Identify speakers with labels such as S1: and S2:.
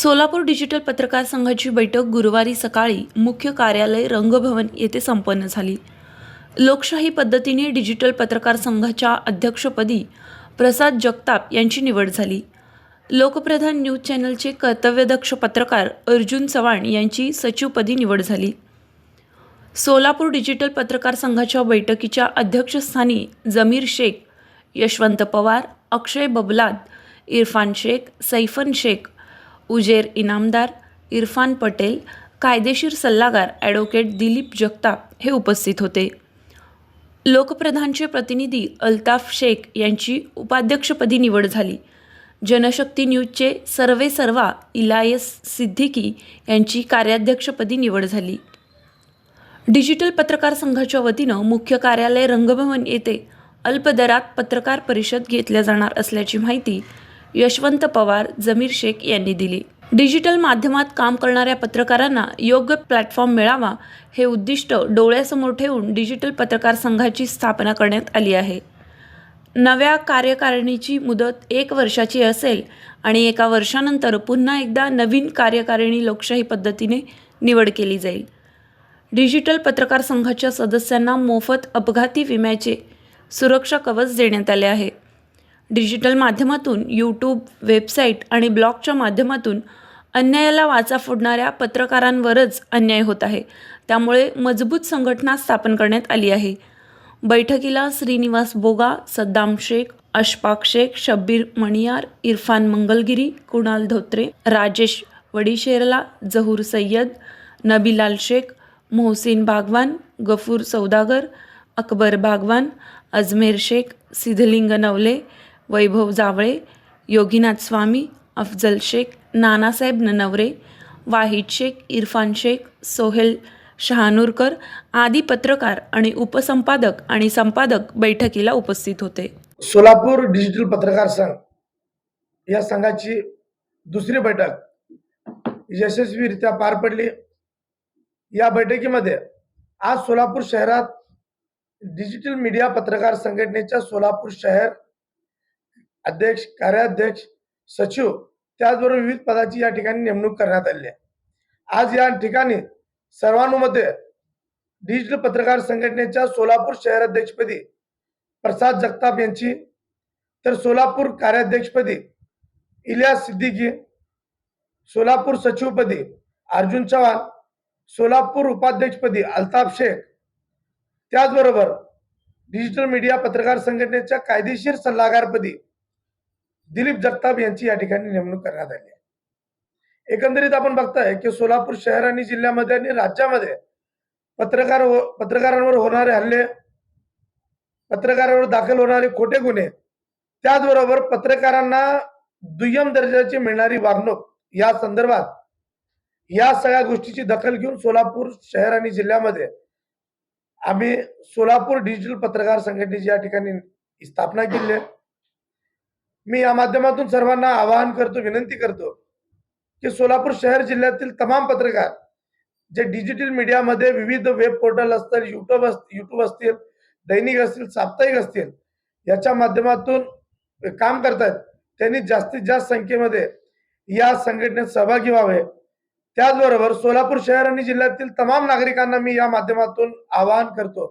S1: Solapur digital पत्रकार संघाची बैठक गुरुवारी सकाळी मुख्य कार्यालय रंगभवन येथे संपन्न झाली. लोकशाही पद्धतीने डिजिटल पत्रकार संघाच्या अध्यक्षपदी प्रसाद जगताप यांची निवड झाली. लोकप्रधान न्यूज चॅनलचे कर्तव्यदक्ष पत्रकार अर्जुन चव्हाण यांची सचिवपदी निवड झाली. सोलापूर डिजिटल पत्रकार संघाच्या बैठकीच्या अध्यक्षस्थानी जमीर शेख यशवंत पवार अक्षय बबलाद इरफान शेख सैफन शेख उजेर इनामदार इरफान पटेल कायदेशीर सल्लागार ॲडव्होकेट दिलीप जगताप हे उपस्थित होते. लोकप्रधानचे प्रतिनिधी अल्ताफ शेख यांची उपाध्यक्षपदी निवड झाली. जनशक्ती न्यूजचे सर्वे सर्वा इलायस सिद्दीकी यांची कार्याध्यक्षपदी निवड झाली. डिजिटल पत्रकार संघाच्या वतीनं मुख्य कार्यालय रंगभवन येथे अल्पदरात पत्रकार परिषद घेतल्या जाणार असल्याची माहिती यशवंत पवार जमीर शेख यांनी दिली. डिजिटल माध्यमात काम करणाऱ्या पत्रकारांना योग्य प्लॅटफॉर्म मिळावा हे उद्दिष्ट डोळ्यासमोर ठेवून डिजिटल पत्रकार संघाची स्थापना करण्यात आली आहे. नव्या कार्यकारिणीची मुदत एक वर्षाची असेल आणि एका वर्षानंतर पुन्हा एकदा नवीन कार्यकारिणी लोकशाही पद्धतीने निवड केली जाईल. डिजिटल पत्रकार संघाच्या सदस्यांना मोफत अपघाती विम्याचे सुरक्षा कवच देण्यात आले आहे. डिजिटल माध्यमातून यूट्यूब वेबसाईट आणि ब्लॉगच्या माध्यमातून अन्यायाला वाचा फोडणाऱ्या पत्रकारांवरच अन्याय होत आहे. त्यामुळे मजबूत संघटना स्थापन करण्यात आली आहे. बैठकीला श्रीनिवास बोगा सद्दाम शेख अशफाक शेख शब्बीर मणियार इरफान मंगलगिरी कुणाल धोत्रे राजेश वडीशेरला जहूर सय्यद नबीलाल शेख मोहसिन बागवान गफूर सौदागर अकबर बागवान अजमेर शेख सिद्धलिंग नवले वैभव जावळे योगीनाथ स्वामी अफजल शेख नानासाहेब ननवरे वाहिद शेख इरफान शेख सोहेल शहानूरकर आदी पत्रकार आणि उपसंपादक आणि संपादक बैठकीला उपस्थित होते.
S2: सोलापूर डिजिटल पत्रकार संघ या संघाची दुसरी बैठक यशस्वीरित्या पार पडली. या बैठकीमध्ये आज सोलापूर शहरात डिजिटल मीडिया पत्रकार संघटनेच्या सोलापूर शहर अध्यक्ष कार्याध्यक्ष सचिव त्याचबरोबर विविध पदाची या ठिकाणी नेमणूक करण्यात आली आहे. आज या ठिकाणी सर्वानुमते डिजिटल पत्रकार संघटनेच्या सोलापूर शहर अध्यक्षपदी प्रसाद जगताप यांची तर सोलापूर कार्याध्यक्षपदी इलियास सिद्दीकी सोलापूर सचिवपदी अर्जुन चव्हाण सोलापूर उपाध्यक्षपदी अल्ताफ शेख त्याचबरोबर डिजिटल मीडिया पत्रकार संघटनेच्या कायदेशीर सल्लागारपदी दिलीप जगताप यांची या ठिकाणी नेमणूक करण्यात आली आहे. एकंदरीत आपण बघताय की सोलापूर शहर आणि जिल्ह्यामध्ये आणि राज्यामध्ये पत्रकार हो, पत्रकारांवर होणारे हल्ले पत्रकारांवर दाखल होणारे खोटे गुन्हे त्याचबरोबर पत्रकारांना दुय्यम दर्जाची मिळणारी वागणूक या संदर्भात या सगळ्या गोष्टीची दखल घेऊन सोलापूर शहर आणि जिल्ह्यामध्ये आम्ही सोलापूर डिजिटल पत्रकार संघटनेची या ठिकाणी स्थापना केली आहे. मी या माध्यमातून सर्वांना आवाहन करतो विनंती करतो की सोलापूर शहर जिल्ह्यातील तमाम पत्रकार जे डिजिटल मीडियामध्ये विविध वेब पोर्टल असतील युट्यूब युट्यूब असतील दैनिक असतील साप्ताहिक असतील याच्या माध्यमातून काम करतात त्यांनी जास्तीत जास्त संख्येमध्ये या संघटनेत सहभागी व्हावे. त्याचबरोबर सोलापूर शहर आणि जिल्ह्यातील तमाम नागरिकांना मी या माध्यमातून आवाहन करतो.